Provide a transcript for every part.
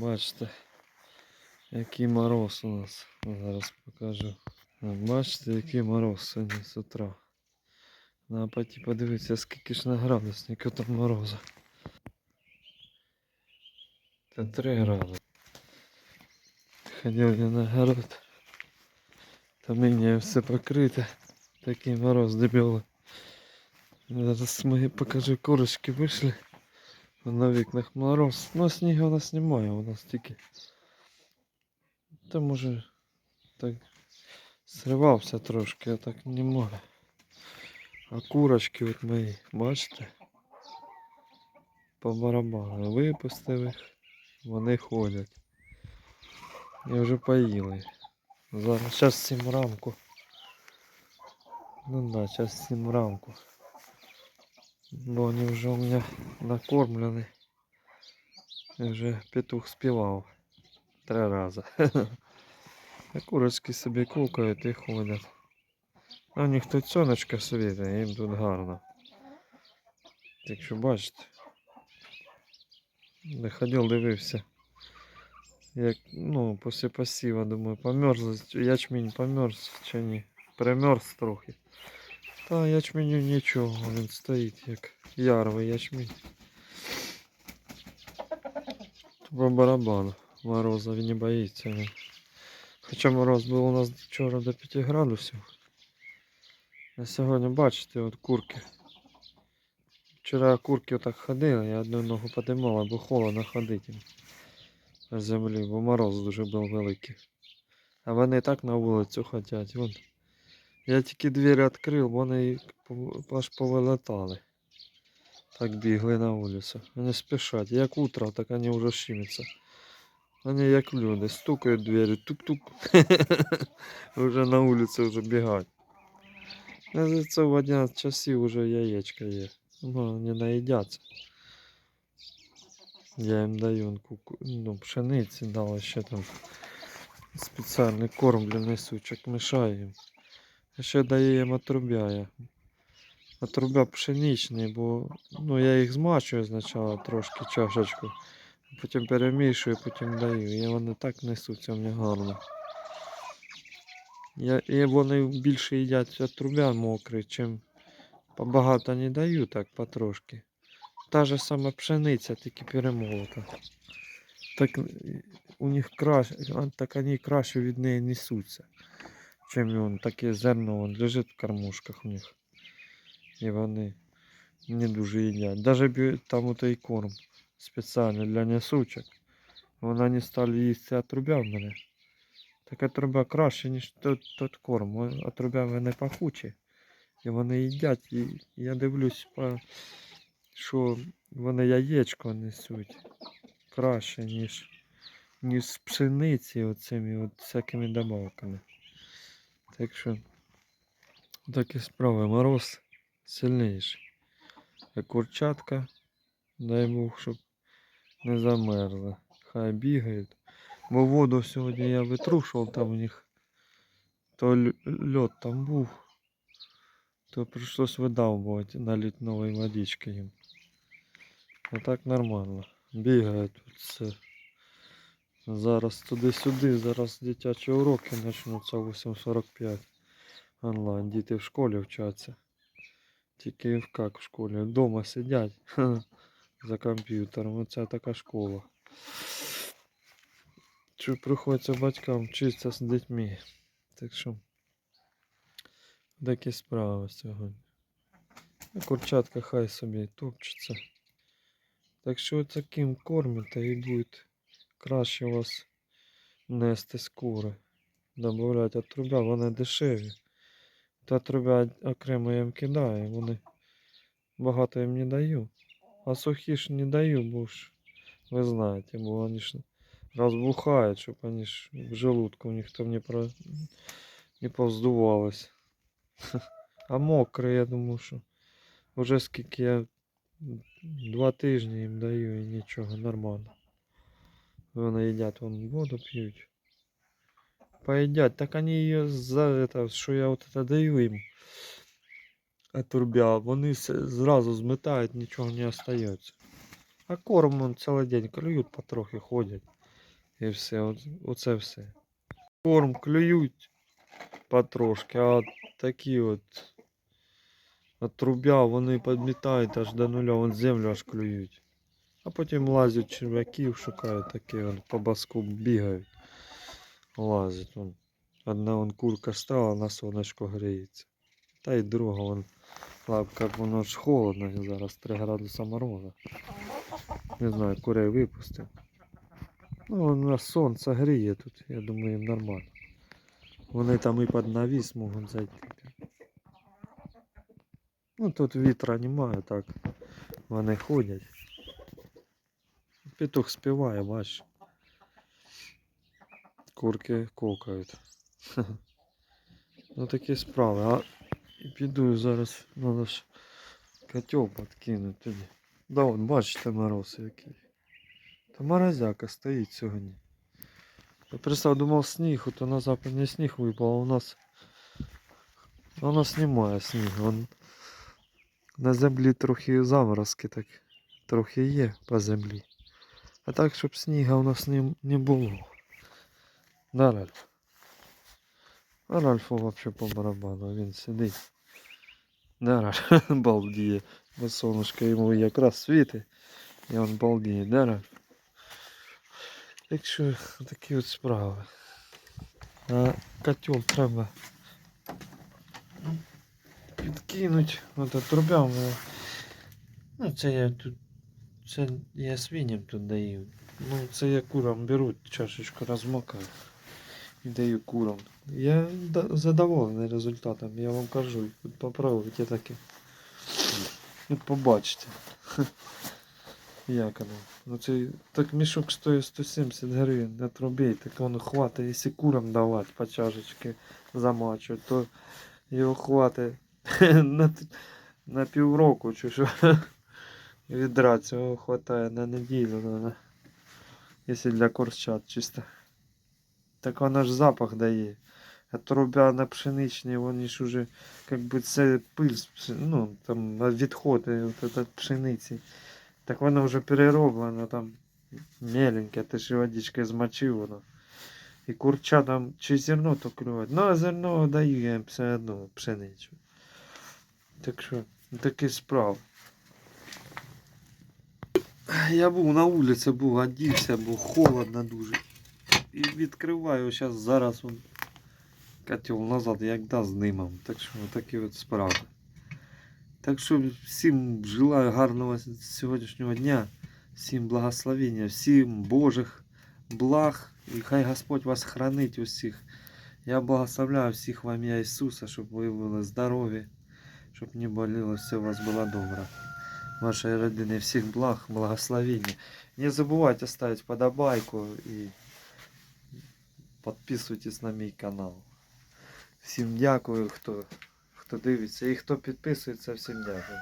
Бачите, який мороз у нас. Зараз покажу. Бачите, який мороз сьогодні з утра. На пойти подивитися, скільки ж на градуснику там мороза. Це 3 градуси. Ходив я на город. Там нині все покрите. Такий мороз дебілий. Зараз ми покажу, курочки вийшли. На вікнах мороз. Ну снігу у нас немає, у нас тільки. Та може так зривався трошки, а так немає. А курочки от мої, бачите? По барабану випустив їх, вони ходять. І вже поїли. Зараз зараз сім рамку. Ну да, зараз сім рамку. Бо вони вже у мене накормлені. І вже петух співав три рази. А курочки собі кукають і ходять. А у них тут сонечко світить, їм тут гарно. Так що бачите. Не ходив, дивився. Як, ну, після посіва, думаю, померз, ячмінь померз чи ні. Примерз трохи. Та ячменю нічого, він стоїть як ярвий ячмінь. По барабану. Мороза він не боїться. Він. Хоча мороз був у нас вчора до 5 градусів. А сьогодні бачите, от курки. Вчора курки отак ходили, я одну ногу подимала, бо холодно ходити на землі, бо мороз дуже був великий. А вони так на вулицю ходять. Вон. Я тільки двері відкрив, вони аж повилетали. Так бігли на вулицю. Вони спішать. Як утро, так вони вже щимяться. Вони як люди, стукають двері, тук-тук. Вже на вулицю вже бігають. Це в 11 часів вже яєчка є. Ну, вони наїдяться. Я їм даю куку, ну, пшениці дали ще там спеціальний корм для несучок, мішаю їм. Ще їм отрубяє. Отрубя пшеничний, бо ну, я їх змачую спочатку трошки чашечку, потім перемішую, потім даю. І вони так несуться мені гарно. Я, і вони більше їдять отрубя мокрий, чим побагато не даю так потрошки. Та же сама пшениця, тільки перемолота. Так у них краще, так вони краще від неї несуться. Чим він таке зерно вон, лежить в кормушках у них. І вони не дуже їдять. Бі- там у той корм спеціально для несучок. Вони не стали їсти отрубя в мене. Так отрубя краще, ніж тот, тот корм. О- Отрубя в мене пахучі. І вони їдять. І я дивлюсь, що вони яєчко несуть краще, ніж, ніж з пшениці оцими от всякими добавками. Так що такі справи. Мороз сильніший. А курчатка, дай Бог, щоб не замерзла. Хай бігають. Бо воду сьогодні я витрушував, там у них то ль- льот там був, то прийшлось видавувати налить нової водички їм. А так нормально. Бігають тут все. Зараз туди-сюди, зараз дитячі уроки почнуться 8.45 онлайн. Діти в школі вчаться. Тільки как в школі. Вдома сидять за комп'ютером. Оце така школа. Що приходиться батькам вчитися з дітьми. Так що такі справи сьогодні. Курчатка хай собі топчеться. Так що таким кормите і буде краще у вас нести з кури. Добавляти отрубя, вони дешеві. Та отрубя окремо я їм кидаю, вони багато їм не даю. А сухі ж не даю, бо ж ви знаєте, бо вони ж разбухают, щоб вони ж в желудку там не, про... не повздувалось. А мокрі, я думаю, що вже скільки я два тижні їм даю і нічого, нормально. Вони їдять, вон воду п'ють. Поїдять, так вони її за это, що я от это даю їм. Отрубя, вони с- зразу зметають, нічого не остається. А корм он цілий день клюють потрохи, ходять. І все, от- оце все. Корм клюють потрошки, а такі от от трубя вони підмітають аж до нуля, вон землю аж клюють. А потім лазять черв'яків, шукають такі, вон, по баску бігають. Лазять. Вон. Одна вон курка стала, на сонечко гріється. Та й друга вон лапка, воно ж холодно зараз 3 градуса мороза. Не знаю, курей випустив. Ну, у нас сонце гріє тут, я думаю, їм нормально. Вони там і під навіс можуть зайти. Ну тут вітра немає, так. Вони ходять. Петух співає, бач. Курки кокають. Ну такі справи. А піду зараз надо ж котел подкинути тоді. Да, от бачите мороз який. Та морозяка стоїть сьогодні. Я представ, думав сніг, то на западні сніг випав, а у нас. у нас немає снігу. Он... На землі трохи заморозки так трохи є по землі. А так, щоб сніга у нас не, не було. Да, Ральф? А Ральфу вообще по барабану, він сидить. Да, Ральф балдіє. Бо сонечко йому якраз світить. І він балдіє, да, Ральф? Так що такі от справи. А котел треба підкинуть. Ото трубя у мене. Ну це я тут. Це я свиням тут даю. Ну це я курам беру, чашечку розмокаю і даю курам. Я задоволений результатом, я вам кажу. Тут попробуйте таке. От побачите. Як воно? Ну це так мішок стоїть 170 гривень на трубі, так воно хватить, якщо курам давати по чашечки замачувати, то його хватить на, на півроку чи що. Відра цього хватає на неділю, наверное. Якщо для курчат чисто. Так вона ж запах дає. А трубя на пшеничній, вони ж уже, как би це пиль, ну, там відходи от от пшениці. Так воно вже перероблено там меленьке, ти ж водичкою змочив воно. І курча там чи зерно то клювать. Ну, а зерно даю я їм все одно пшеницю. Так що, такі справи. Я був на вулиці, був, одівся, був холодно дуже. І відкриваю зараз, зараз он котел назад, як да з нимом. Так що такі от справи. Так що всім желаю гарного сьогоднішнього дня, всім благословення, всім Божих благ. І хай Господь вас хранить усіх. Я благословляю всіх в ім'я Ісуса, щоб ви були здорові, щоб не боліло, все у вас було добре. Вашей родине всіх благ, благословения. Не забывайте ставить подобайку и підписуйтесь на мій канал. Всім дякую, хто, хто дивиться. І хто підписується, всім дякую.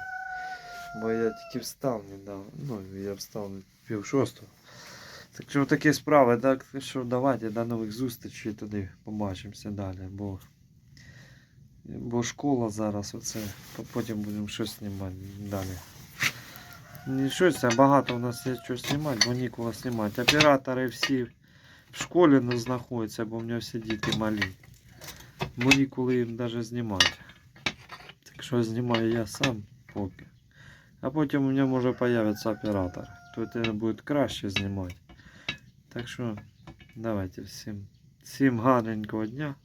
Бо я тільки встав недавно. Ну, я встав пів шостого. Так що такі справи, так що давайте до нових зустрічей туди побачимося далі. Бо, бо школа зараз, оце. Потім будемо щось знімати далі. Щось, а багато у нас є що знімати, бо ніколи знімати. Оператори всі в школі не знаходяться, бо в мене всі діти малі. Бо ніколи їм навіть знімати. Так що знімаю я сам поки. А потім у мене може появиться оператор. То це буде краще знімати. Так що давайте всім, всім гарненького дня.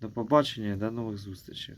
До побачення і до нових зустрічей.